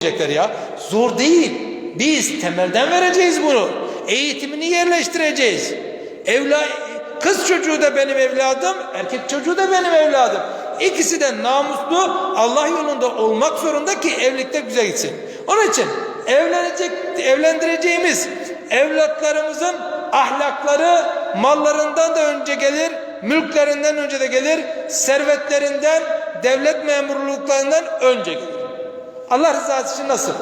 diyecekler ya. Zor değil. Biz temelden vereceğiz bunu. Eğitimini yerleştireceğiz. Evla kız çocuğu da benim evladım, erkek çocuğu da benim evladım. İkisi de namuslu Allah yolunda olmak zorunda ki evlilikte güzel gitsin. Onun için evlenecek evlendireceğimiz evlatlarımızın ahlakları mallarından da önce gelir, mülklerinden önce de gelir, servetlerinden, devlet memurluklarından önce gelir. Allah rızası için nasıl?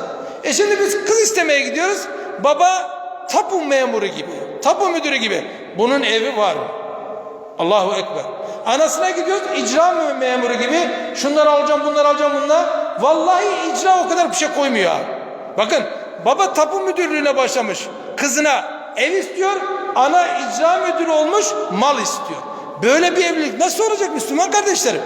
E şimdi biz kız istemeye gidiyoruz. Baba tapu memuru gibi, tapu müdürü gibi. Bunun evi var mı? Allahu Ekber. Anasına gidiyoruz icra memuru gibi. Şunları alacağım, bunları alacağım, bunlar. Vallahi icra o kadar bir şey koymuyor abi. Bakın baba tapu müdürlüğüne başlamış. Kızına ev istiyor. Ana icra müdürü olmuş mal istiyor. Böyle bir evlilik nasıl olacak Müslüman kardeşlerim?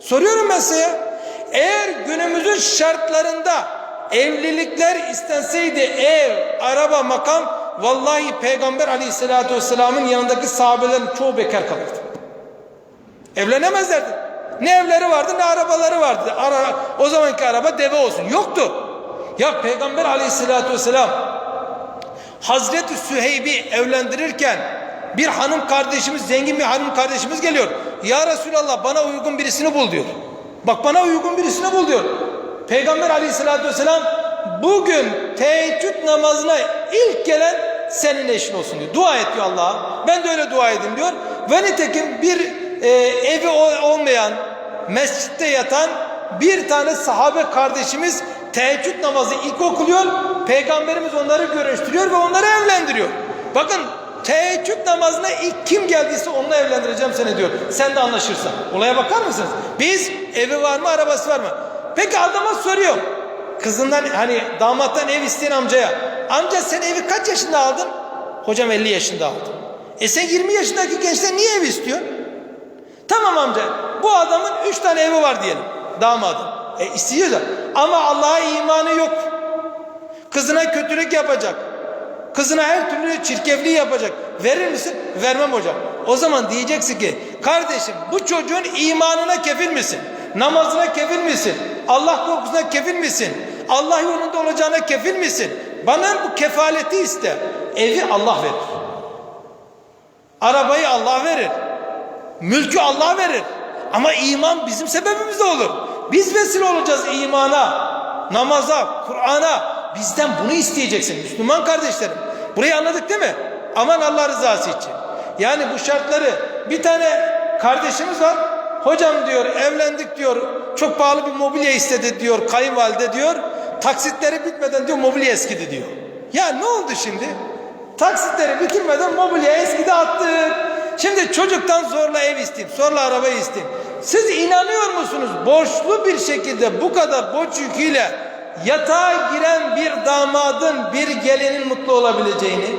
Soruyorum ben size ya. Eğer günümüzün şartlarında evlilikler istenseydi ev, araba, makam vallahi Peygamber aleyhissalatü vesselamın yanındaki sahabelerin çoğu bekar kalırdı. Evlenemezlerdi. Ne evleri vardı ne arabaları vardı. Ara, o zamanki araba deve olsun. Yoktu. Ya Peygamber aleyhissalatü vesselam Hazreti Süheyb'i evlendirirken bir hanım kardeşimiz, zengin bir hanım kardeşimiz geliyor. Ya Resulallah bana uygun birisini bul diyor. Bak bana uygun birisini bul diyor. Peygamber aleyhissalatü vesselam bugün teheccüd namazına ilk gelen senin eşin olsun diyor. Dua et diyor Allah'a. Ben de öyle dua edeyim diyor. Ve nitekim bir e, evi olmayan, mescitte yatan bir tane sahabe kardeşimiz teheccüd namazı ilk okuluyor. Peygamberimiz onları görüştürüyor ve onları evlendiriyor. Bakın teheccüd namazına ilk kim geldiyse onunla evlendireceğim seni diyor. Sen de anlaşırsan. Olaya bakar mısınız? Biz evi var mı arabası var mı? Peki adama soruyor. Kızından hani damattan ev isteyen amcaya. Amca sen evi kaç yaşında aldın? Hocam 50 yaşında aldım. E sen 20 yaşındaki gençten niye ev istiyor? Tamam amca bu adamın 3 tane evi var diyelim. Damadın. E istiyor da. Ama Allah'a imanı yok. Kızına kötülük yapacak. Kızına her türlü çirkefliği yapacak. Verir misin? Vermem hocam. O zaman diyeceksin ki kardeşim bu çocuğun imanına kefil misin? Namazına kefil misin? Allah korkusuna kefil misin? Allah yolunda olacağına kefil misin? Bana bu kefaleti iste. Evi Allah verir. Arabayı Allah verir. Mülkü Allah verir. Ama iman bizim sebebimizde olur. Biz vesile olacağız imana, namaza, Kur'an'a. Bizden bunu isteyeceksin Müslüman kardeşlerim. Burayı anladık değil mi? Aman Allah rızası için. Yani bu şartları bir tane kardeşimiz var. Hocam diyor evlendik diyor. Çok pahalı bir mobilya istedi diyor kayınvalide diyor. Taksitleri bitmeden diyor mobilya eskidi diyor. Ya ne oldu şimdi? Taksitleri bitirmeden mobilya eskidi attık. Şimdi çocuktan zorla ev isteyeyim, zorla araba isteyeyim. Siz inanıyor musunuz? Borçlu bir şekilde bu kadar borç yüküyle yatağa giren bir damadın, bir gelinin mutlu olabileceğini,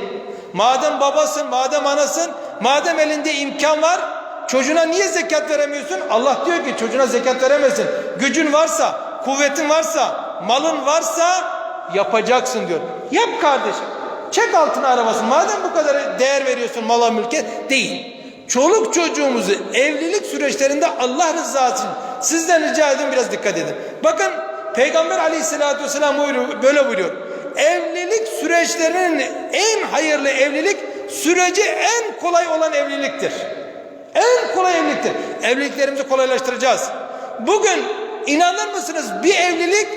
madem babasın, madem anasın, madem elinde imkan var, çocuğuna niye zekat veremiyorsun? Allah diyor ki çocuğuna zekat veremezsin. Gücün varsa, kuvvetin varsa, malın varsa yapacaksın diyor. Yap kardeşim. Çek altına arabasını. Madem bu kadar değer veriyorsun mala mülke değil. Çoluk çocuğumuzu evlilik süreçlerinde Allah rızası için sizden rica edin biraz dikkat edin. Bakın Peygamber aleyhissalatü vesselam buyuruyor, böyle buyuruyor. Evlilik süreçlerinin en hayırlı evlilik süreci en kolay olan evliliktir. En kolay evliliktir. Evliliklerimizi kolaylaştıracağız. Bugün inanır mısınız bir evlilik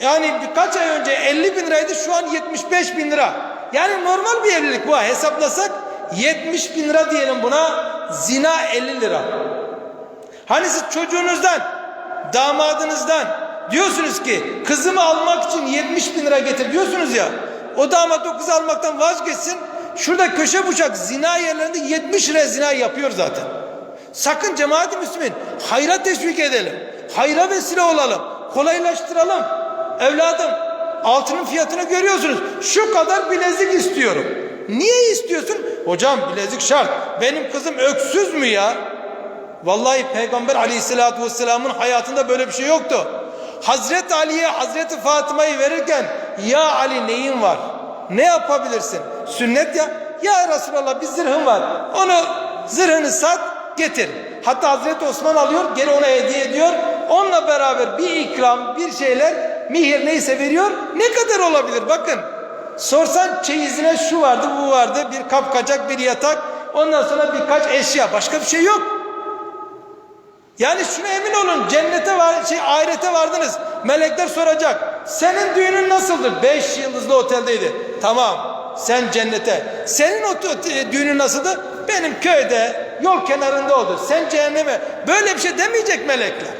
yani birkaç ay önce 50 bin liraydı şu an 75 bin lira. Yani normal bir evlilik bu hesaplasak 70 bin lira diyelim buna zina 50 lira. Hani siz çocuğunuzdan damadınızdan diyorsunuz ki kızımı almak için 70 bin lira getir diyorsunuz ya o damat o kızı almaktan vazgeçsin şurada köşe bucak zina yerlerinde 70 lira zina yapıyor zaten. Sakın cemaat-i müslümin hayra teşvik edelim. Hayra vesile olalım. Kolaylaştıralım. Evladım altının fiyatını görüyorsunuz. Şu kadar bilezik istiyorum. Niye istiyorsun? Hocam bilezik şart. Benim kızım öksüz mü ya? Vallahi Peygamber aleyhissalatü vesselamın hayatında böyle bir şey yoktu. Hazreti Ali'ye Hazreti Fatıma'yı verirken ya Ali neyin var? Ne yapabilirsin? Sünnet ya. Ya Resulallah bir zırhım var. Onu zırhını sat getir. Hatta Hazreti Osman alıyor geri ona hediye ediyor. Onunla beraber bir ikram bir şeyler mihir neyse veriyor. Ne kadar olabilir? Bakın. Sorsan çeyizine şu vardı, bu vardı. Bir kapkacak, bir yatak. Ondan sonra birkaç eşya. Başka bir şey yok. Yani şuna emin olun cennete var şey ahirete vardınız. Melekler soracak. Senin düğünün nasıldır? Beş yıldızlı oteldeydi. Tamam. Sen cennete. Senin o düğünün nasıldı? Benim köyde yol kenarında oldu. Sen cehenneme. Böyle bir şey demeyecek melekler.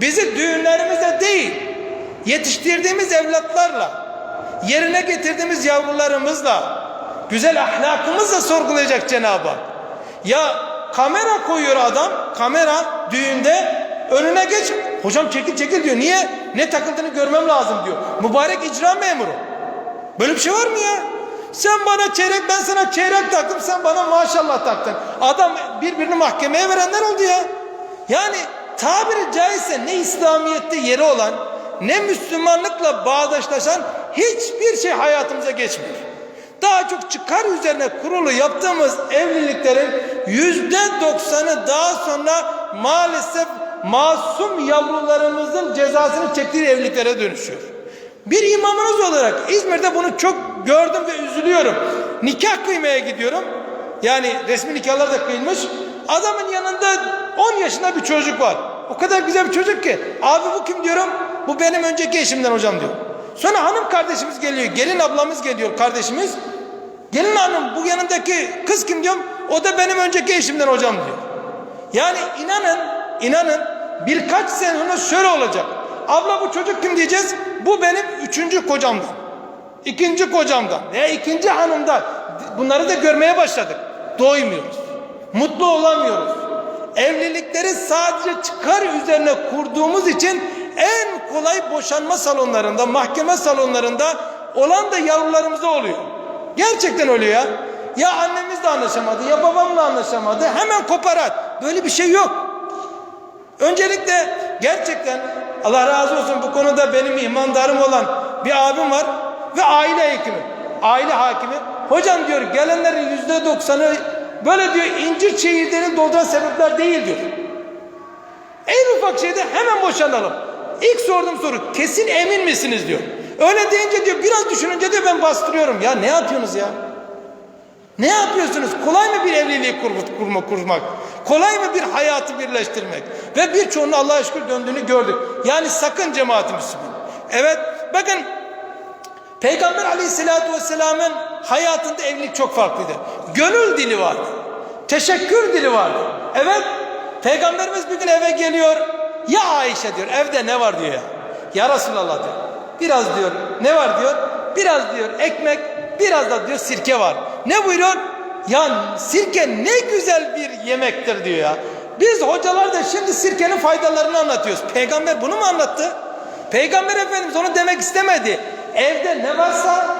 Bizi düğünlerimizle değil, yetiştirdiğimiz evlatlarla, yerine getirdiğimiz yavrularımızla, güzel ahlakımızla sorgulayacak Cenab-ı Hak. Ya kamera koyuyor adam, kamera düğünde önüne geç. Hocam çekil çekil diyor. Niye? Ne takıldığını görmem lazım diyor. Mübarek icra memuru. Böyle bir şey var mı ya? Sen bana çeyrek ben sana çeyrek taktım sen bana maşallah taktın. Adam birbirini mahkemeye verenler oldu ya. Yani tabiri caizse ne İslamiyet'te yeri olan ne Müslümanlıkla bağdaşlaşan hiçbir şey hayatımıza geçmiyor. Daha çok çıkar üzerine kurulu yaptığımız evliliklerin yüzde doksanı daha sonra maalesef masum yavrularımızın cezasını çektiği evliliklere dönüşüyor. Bir imamınız olarak İzmir'de bunu çok gördüm ve üzülüyorum. Nikah kıymaya gidiyorum. Yani resmi nikahlar da kıyılmış. Adamın yanında 10 yaşında bir çocuk var. O kadar güzel bir çocuk ki. Abi bu kim diyorum. Bu benim önceki eşimden hocam diyor. Sonra hanım kardeşimiz geliyor. Gelin ablamız geliyor kardeşimiz. Gelin hanım bu yanındaki kız kim diyorum. O da benim önceki eşimden hocam diyor. Yani inanın, inanın birkaç sene sonra şöyle olacak. Abla bu çocuk kim diyeceğiz? Bu benim üçüncü kocamdan. ikinci kocamdan veya ikinci hanımdan. Bunları da görmeye başladık. Doymuyoruz. Mutlu olamıyoruz. Evlilikleri sadece çıkar üzerine kurduğumuz için en kolay boşanma salonlarında, mahkeme salonlarında olan da yavrularımızda oluyor. Gerçekten oluyor ya. Ya annemizle anlaşamadı ya babamla anlaşamadı. Hemen koparat. Böyle bir şey yok. Öncelikle gerçekten Allah razı olsun bu konuda benim imandarım olan bir abim var ve aile hekimi, aile hakimi. Hocam diyor gelenlerin yüzde doksanı böyle diyor incir çeyizlerini dolduran sebepler değil diyor. En ufak şeyde hemen boşanalım. İlk sorduğum soru kesin emin misiniz diyor. Öyle deyince diyor biraz düşününce diyor ben bastırıyorum. Ya ne yapıyorsunuz ya? Ne yapıyorsunuz? Kolay mı bir evliliği kur- kurma, kurmak? Kolay mı bir hayatı birleştirmek? Ve birçoğunun Allah'a şükür döndüğünü gördük. Yani sakın cemaat-i Müslüman. Evet bakın Peygamber aleyhissalatü vesselamın hayatında evlilik çok farklıydı. Gönül dili vardı. Teşekkür dili vardı. Evet Peygamberimiz bir gün eve geliyor. Ya Ayşe diyor evde ne var diyor ya. Ya Resulallah diyor. Biraz diyor ne var diyor. Biraz diyor ekmek biraz da diyor sirke var. Ne buyuruyor? Ya sirke ne güzel bir yemektir diyor ya. Biz hocalar da şimdi sirkenin faydalarını anlatıyoruz. Peygamber bunu mu anlattı? Peygamber Efendimiz onu demek istemedi. Evde ne varsa,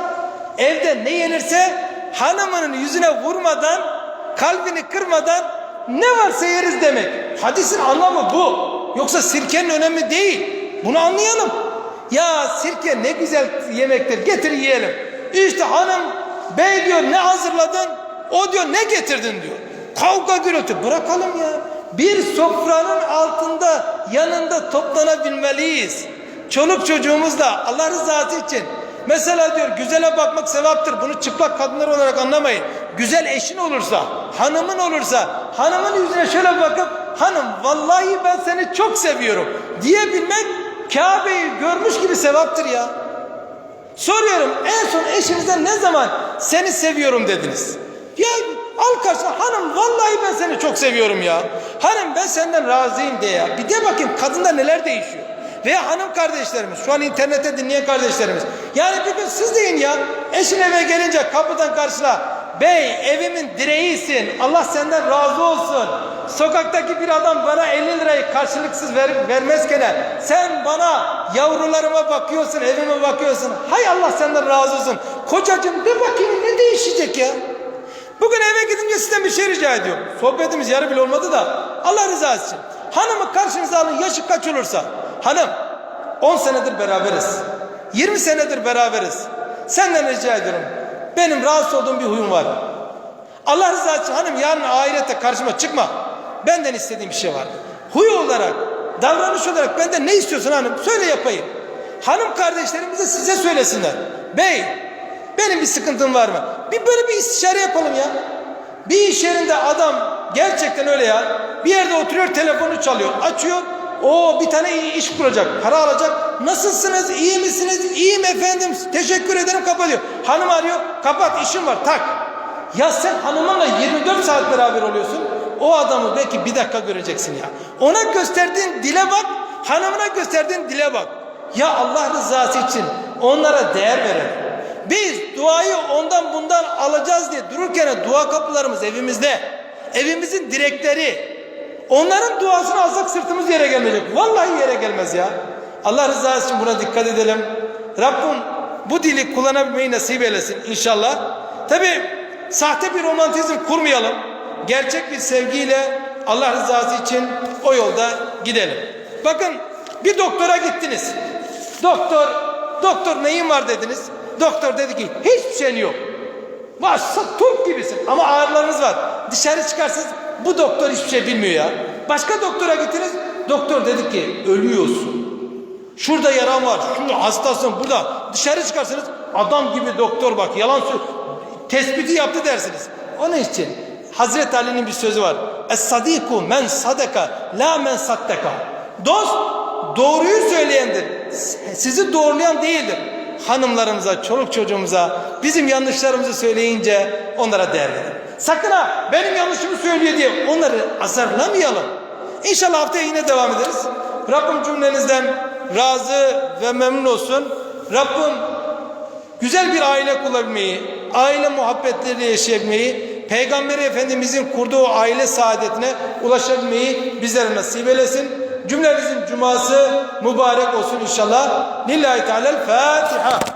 evde ne yenirse hanımının yüzüne vurmadan, kalbini kırmadan ne varsa yeriz demek. Hadisin anlamı bu. Yoksa sirkenin önemi değil. Bunu anlayalım. Ya sirke ne güzel yemektir. Getir yiyelim. İşte hanım bey diyor ne hazırladın? O diyor ne getirdin diyor. Kavga gürültü bırakalım ya. Bir sofranın altında yanında toplanabilmeliyiz. Çoluk çocuğumuzla Allah rızası için. Mesela diyor güzele bakmak sevaptır. Bunu çıplak kadınlar olarak anlamayın. Güzel eşin olursa, hanımın olursa, hanımın yüzüne şöyle bakıp hanım vallahi ben seni çok seviyorum diyebilmek Kabe'yi görmüş gibi sevaptır ya. Soruyorum en son eşinize ne zaman seni seviyorum dediniz? Ya al karşına hanım vallahi ben seni çok seviyorum ya. Hanım ben senden razıyım de ya. Bir de bakayım kadında neler değişiyor. Veya hanım kardeşlerimiz şu an internette dinleyen kardeşlerimiz. Yani bir gün siz deyin ya eşin eve gelince kapıdan karşıla bey evimin direğisin Allah senden razı olsun. Sokaktaki bir adam bana 50 lirayı karşılıksız ver, vermezken sen bana yavrularıma bakıyorsun evime bakıyorsun. Hay Allah senden razı olsun. Kocacığım bir bakayım ne değişecek ya. Bugün eve gidince sizden bir şey rica ediyorum. Sohbetimiz yarı bile olmadı da Allah rızası için. Hanımı karşınıza alın yaşı kaç olursa. Hanım 10 senedir beraberiz. 20 senedir beraberiz. Senden rica ediyorum. Benim rahatsız olduğum bir huyum var. Allah rızası için hanım yarın ahirette karşıma çıkma. Benden istediğim bir şey var. Huy olarak, davranış olarak benden ne istiyorsun hanım? Söyle yapayım. Hanım kardeşlerimiz de size söylesinler. Bey benim bir sıkıntım var mı? Bir böyle bir istişare yapalım ya. Bir iş yerinde adam gerçekten öyle ya. Bir yerde oturuyor telefonu çalıyor. Açıyor. O bir tane iş kuracak. Para alacak. Nasılsınız? İyi misiniz? İyiyim efendim. Teşekkür ederim kapatıyor. Hanım arıyor. Kapat işim var. Tak. Ya sen hanımınla 24 saat beraber oluyorsun. O adamı belki bir dakika göreceksin ya. Ona gösterdiğin dile bak. Hanımına gösterdiğin dile bak. Ya Allah rızası için onlara değer verelim. Biz duayı ondan bundan alacağız diye dururken dua kapılarımız evimizde. Evimizin direkleri. Onların duasını alsak sırtımız yere gelmeyecek. Vallahi yere gelmez ya. Allah rızası için buna dikkat edelim. Rabbim bu dili kullanabilmeyi nasip eylesin inşallah. Tabi sahte bir romantizm kurmayalım. Gerçek bir sevgiyle Allah rızası için o yolda gidelim. Bakın bir doktora gittiniz. Doktor, doktor neyin var dediniz. Doktor dedi ki hiçbir şeyin yok. Başsa top gibisin ama ağrılarınız var. Dışarı çıkarsınız bu doktor hiçbir şey bilmiyor ya. Başka doktora gittiniz. Doktor dedi ki ölüyorsun. Şurada yaran var. Şurada hastasın burada. Dışarı çıkarsınız adam gibi doktor bak yalan söylüyor. Tespiti yaptı dersiniz. Onun için Hazreti Ali'nin bir sözü var. Es-sadiku men sadaka la men sattaka. Dost doğruyu söyleyendir. Sizi doğrulayan değildir. Hanımlarımıza, çoluk çocuğumuza bizim yanlışlarımızı söyleyince onlara değer verin. Sakın ha benim yanlışımı söylüyor diye onları azarlamayalım. İnşallah haftaya yine devam ederiz. Rabbim cümlenizden razı ve memnun olsun. Rabbim güzel bir aile kurabilmeyi, aile muhabbetleriyle yaşayabilmeyi, Peygamber Efendimizin kurduğu aile saadetine ulaşabilmeyi bizlere nasip eylesin. Cümlemizin cuması mübarek olsun inşallah. Lillahi Teala Fatiha.